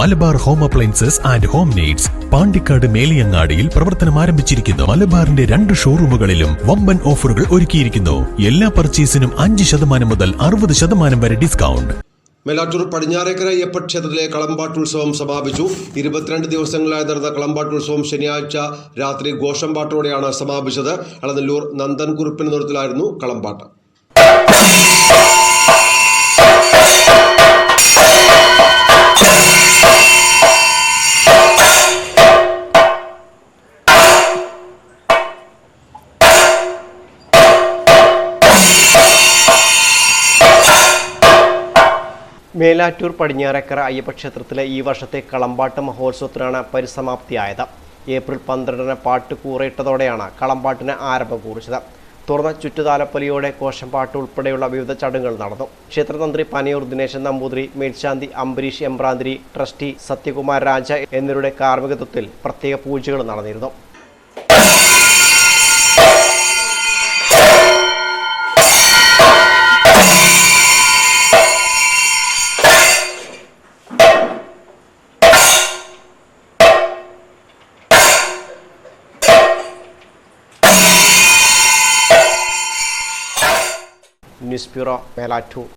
Malabar home appliances and home needs Pandikkad മേലിയങ്ങാടിയിൽ പ്രവർത്തനം ആരംഭിച്ചിരിക്കുന്നു. മലബാറിന്റെ രണ്ട് ഷോറൂമുകളിലും വമ്പൻ ഓഫറുകൾ ഒരുക്കിയിരിക്കുന്നു. എല്ലാ പർച്ചേസിനും അഞ്ച് ശതമാനം മുതൽ അറുപത് ശതമാനം വരെ ഡിസ്കൗണ്ട്. മേലാറ്റൂർ പടിഞ്ഞാറേക്കര അയ്യപ്പ ക്ഷേത്രത്തിലെ കളമ്പാട്ടുത്സവം സമാപിച്ചു. ഇരുപത്തിരണ്ട് ദിവസങ്ങളായി നടന്ന കളമ്പാട്ടുത്സവം ശനിയാഴ്ച രാത്രി ഘോഷംപാട്ടോടെയാണ് സമാപിച്ചത്. അളനല്ലൂർ നന്ദൻ നിറത്തിലായിരുന്നു കളമ്പാട്ട്. മേലാറ്റൂർ അയ്യപ്പ അയ്യപ്പക്ഷേത്രത്തിലെ ഈ വർഷത്തെ കളമ്പാട്ട് മഹോത്സവത്തിനാണ് പരിസമാപ്തിയായത്. ഏപ്രിൽ പന്ത്രണ്ടിന് പാട്ട് കൂറയിട്ടതോടെയാണ് കളമ്പാട്ടിന് ആരംഭം കുറിച്ചത്. തുറന്ന ചുറ്റുതാലപ്പൊലിയോടെ കോശംപാട്ട് ഉൾപ്പെടെയുള്ള വിവിധ ചടങ്ങുകൾ നടന്നു. ക്ഷേത്രതന്ത്രി പനയൂർ ദിനേശൻ നമ്പൂതിരി മേൽശാന്തി അംബരീഷ് എംബ്രാന്തിരി ട്രസ്റ്റി സത്യകുമാർ രാജ എന്നിവരുടെ കാർമ്മികത്വത്തിൽ പ്രത്യേക പൂജകൾ നടന്നിരുന്നു. News bureau Melattur